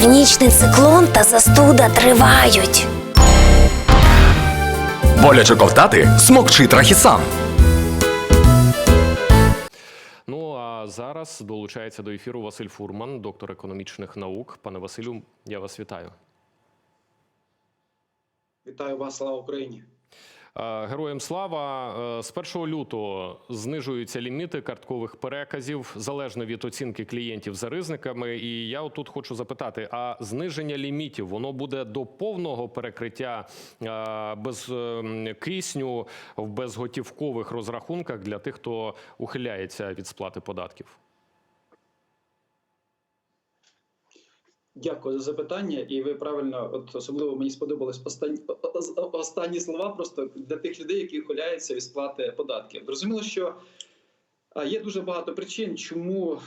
Північний циклон та застуда тривають. Боляче ковтати смокчи трахісан. Ну а зараз долучається до ефіру Василь Фурман, доктор економічних наук. Пане Василю, я вас вітаю. Вітаю вас, слава Україні. Е, Героям слава Е, з 1 лютого знижуються ліміти карткових переказів залежно від оцінки клієнтів за ризиками. І я тут хочу запитати: а зниження лімітів воно буде до повного перекриття е, без е, кисню в безготівкових розрахунках для тих, хто ухиляється від сплати податків? Дякую за запитання. І ви правильно, от особливо мені сподобались останні, останні слова просто для тих людей, які ухиляються від сплати податків. Зрозуміло, що є дуже багато причин, чому,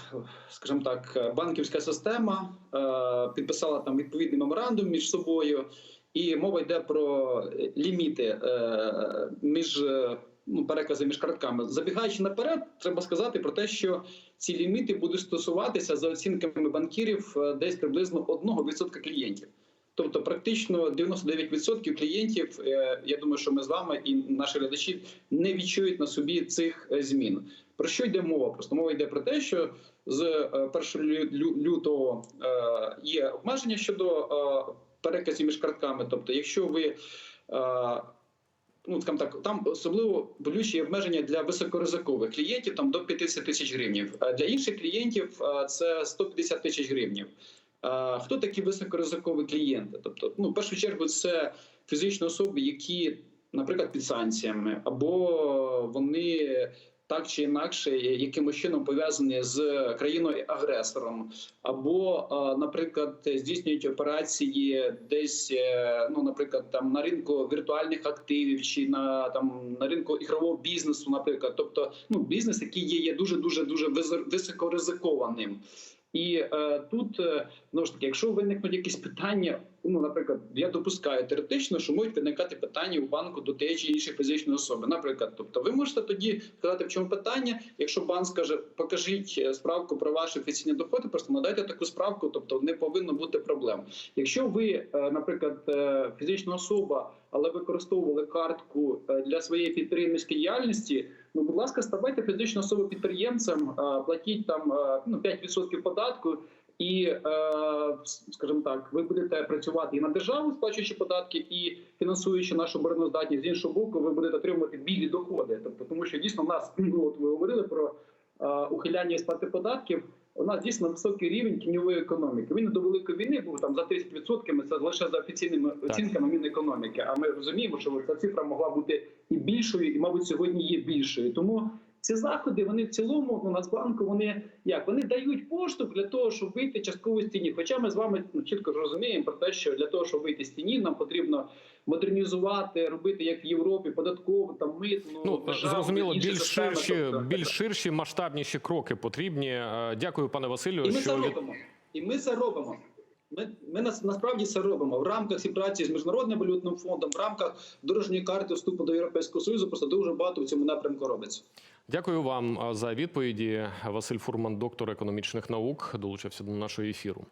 скажімо так, банківська система е, підписала там відповідний меморандум між собою, і мова йде про ліміти е, між ну, перекази між картками. Забігаючи наперед, треба сказати про те, що ці ліміти будуть стосуватися за оцінками банкірів е, десь приблизно 1% клієнтів. Тобто, практично 99% клієнтів, е, я думаю, що ми з вами і наші глядачі не відчують на собі цих е, змін. Про що йде мова? Просто мова йде про те, що з е, 1 лю- лю- лютого є обмеження щодо переказів між картками. Тобто, якщо ви ну скажем так, там особливо болючі обмеження для високоризикових клієнтів там до 50 тисяч гривнів. А Для інших клієнтів це 150 тисяч гривнів. Хто такі високоризикові клієнти? Тобто, ну в першу чергу, це фізичні особи, які, наприклад, під санкціями, або вони так чи інакше якимось чином пов'язані з країною-агресором, або, е, наприклад, здійснюють операції десь, е, ну, наприклад, там на ринку віртуальних активів чи на там на ринку ігрового бізнесу, наприклад, тобто ну бізнес, який є, є дуже дуже дуже висо- високоризикованим. І е, тут е, знову ж таки, якщо виникнуть якісь питання, ну наприклад, я допускаю теоретично, що можуть виникати питання у банку до тієї чи іншої фізичної особи. Наприклад, тобто, ви можете тоді сказати, в чому питання, якщо банк скаже, покажіть е, справку про ваші офіційні доходи, просто надайте таку справку, тобто не повинно бути проблем. Якщо ви, е, наприклад, е, фізична особа, але використовували картку для своєї підприємницької діяльності. Ну, будь ласка, ставайте фізичну особу підприємцем, платіть там ну, 5% податку, і, е, скажімо так, ви будете працювати і на державу, сплачуючи податки, і фінансуючи нашу обороноздатність. З іншого боку, ви будете отримувати білі доходи. Тобто, тому що дійсно в нас ну, от ви говорили про е, ухиляння від сплати податків. У нас дійсно високий рівень тіньової економіки. Він до великої війни був там за 30%, Це лише за офіційними оцінками Мінекономіки. А ми розуміємо, що ця цифра могла бути і більшою, і мабуть сьогодні є більшою. Тому ці заходи вони в цілому ну, Нацбанку вони як вони дають поштовх для того, щоб вийти частково з тіні. Хоча ми з вами ну, чітко ж розуміємо про те, що для того, щоб вийти з тіні, нам потрібно модернізувати, робити як в Європі, податково там митну Ну державну, зрозуміло, більш системи, ширші, тобто- більш ширші масштабніші кроки потрібні. Е, Дякую, пане Василю. І ми це що від... робимо. І ми це робимо. Ми, ми нас- насправді це робимо в рамках співпраці з міжнародним валютним фондом, в рамках дорожньої карти вступу до Європейського союзу. Просто дуже багато в цьому напрямку робиться. Дякую вам за відповіді. Василь Фурман, доктор економічних наук, долучився до нашого ефіру.